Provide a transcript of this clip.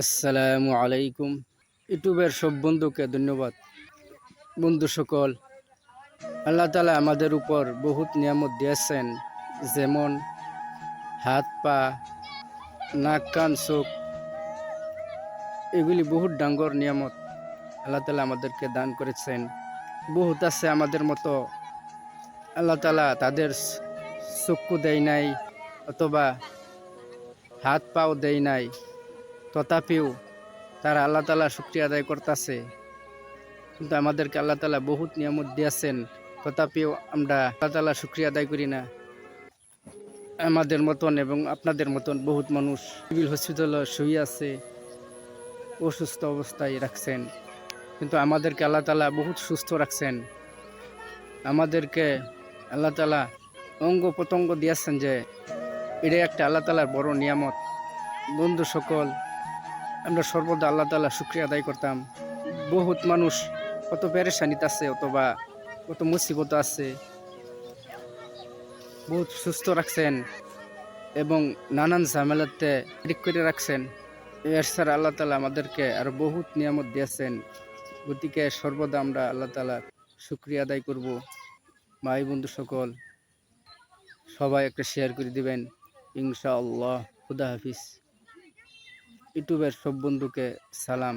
আসসালামু আলাইকুম, ইউটিউবের সব বন্ধুকে ধন্যবাদ। বন্ধু সকল, আল্লাহ তালা আমাদের উপর বহুত নিয়ামত দিয়েছেন, যেমন হাত, পা, নাক, কান, চোখ, এগুলি বহুত ডাঙ্গর নিয়ামত আল্লাহ তালা আমাদেরকে দান করেছেন। বহুত আছে আমাদের মতো, আল্লাহ তালা তাদের চক্ষু দেয় নাই অথবা হাত, পাও দেয় নাই। তথাপিও তারা আল্লাহ তালা শুক্রিয়া আদায় করতেছে। কিন্তু আমাদেরকে আল্লাহ তালা বহুত নিয়ামত দিয়েছেন, তথাপিও আমরা আল্লাহ তালা শুক্রিয়া আদায় করি না। আমাদের মতন এবং আপনাদের মতন বহুত মানুষ সিভিল হসপিটালে শুয়ে আছে, অসুস্থ অবস্থায় রাখছেন। কিন্তু আমাদেরকে আল্লাহ তালা বহুত সুস্থ রাখছেন। আমাদেরকে আল্লাহ তালা অঙ্গ প্রত্যঙ্গ দিয়েছেন যে, এটাই একটা আল্লাহ তালার বড় নিয়ামত। বন্ধু সকল আমরা সর্বদা আল্লাহ তালা শুক্রিয়া আদায় করতাম। বহুত মানুষ কত পেরেশানিত আছে, অথবা কত মুসিবত আছে। বহুত সুস্থ রাখছেন এবং নানান ঝামেলাতে ঠিক করে রাখছেন। এর ছাড়া আল্লাহ তালা আমাদেরকে আরও বহুত নিয়ামত দিয়েছেন। গতিকে সর্বদা আমরা আল্লাহ তালা শুক্রিয়া আদায় করব। ভাই, বন্ধু সকল, সবাই একটা শেয়ার করে দিবেন। ইনশাআল্লাহ। খুদা হাফিজ। ইউটিউবের সব বন্ধুকে সালাম।